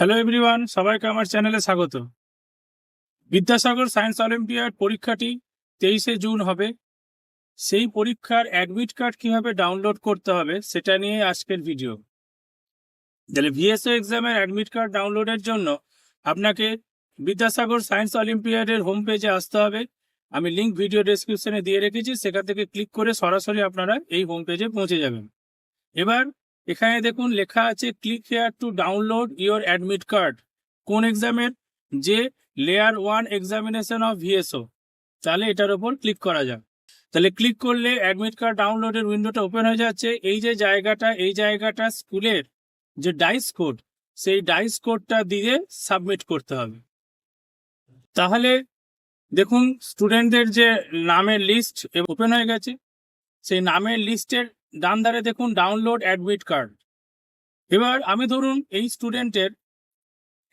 Hello everyone সবাইকে আমার চ্যানেলে স্বাগত। বিদ্যাসাগর সায়েন্স অলিম্পিয়াড পরীক্ষাটি তেইশে জুন হবে। সেই পরীক্ষার অ্যাডমিট কার্ড কীভাবে ডাউনলোড করতে হবে সেটা নিয়ে আজকের ভিডিও তাহলে ভিএসও এক্সামের অ্যাডমিট কার্ড ডাউনলোডের জন্য আপনাকে বিদ্যাসাগর সায়েন্স অলিম্পিয়াডের হোম পেজে আসতে হবে। আমি লিঙ্ক ভিডিও ডেসক্রিপশনে দিয়ে রেখেছি, সেখান থেকে ক্লিক করে সরাসরি আপনারা এই হোম পেজে পৌঁছে যাবেন। এবার এখানে দেখুন লেখা আছে click here to download your admit card কোন এক্সামের যে layer one examination of VSO তাহলে এটার ওপর ক্লিক করা যাক। তাহলে ক্লিক করলে অ্যাডমিট কার্ড ডাউনলোডের উইন্ডোটা ওপেন হয়ে যাচ্ছে। এই যে জায়গাটা, এই জায়গাটা স্কুলের যে ডাইস কোড সেই ডাইস কোডটা দিয়ে সাবমিট করতে হবে। তাহলে দেখুন স্টুডেন্টদের যে নামের লিস্ট ওপেন হয়ে গেছে। সেই নামের লিস্টের ডান ধারে দেখুন ডাউনলোড অ্যাডমিট কার্ড এবার আমি ধরুন এই স্টুডেন্টের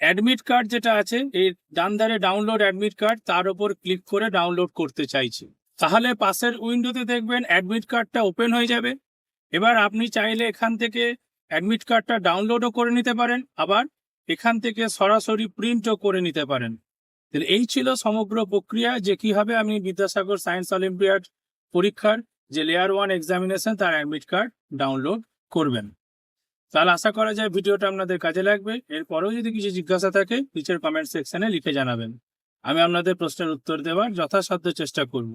অ্যাডমিট কার্ড যেটা আছে এই ডান ধারে ডাউনলোড অ্যাডমিট কার্ড তার উপর ক্লিক করে ডাউনলোড করতে চাইছি। তাহলে পাশের উইন্ডোতে দেখবেন অ্যাডমিট কার্ডটা ওপেন হয়ে যাবে। এবার আপনি চাইলে এখান থেকে অ্যাডমিট কার্ডটা ডাউনলোডও করে নিতে পারেন, আবার এখান থেকে সরাসরি প্রিন্টও করে নিতে পারেন। এই ছিল সমগ্র প্রক্রিয়া যে কীভাবে আমি বিদ্যাসাগর সায়েন্স অলিম্পিয়াড পরীক্ষার যে লেয়ার ওয়ান এক্সামিনেশন তার অ্যাডমিট কার্ড ডাউনলোড করবেন। তাহলে আশা করা যায় ভিডিওটা আপনাদের কাজে লাগবে। এরপরেও যদি কিছু জিজ্ঞাসা থাকে, নিচের কমেন্ট সেকশনে লিখে জানাবেন। আমি আপনাদের প্রশ্নের উত্তর দেওয়ার যথাসাধ্য চেষ্টা করব।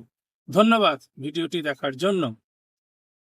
ধন্যবাদ ভিডিওটি দেখার জন্য।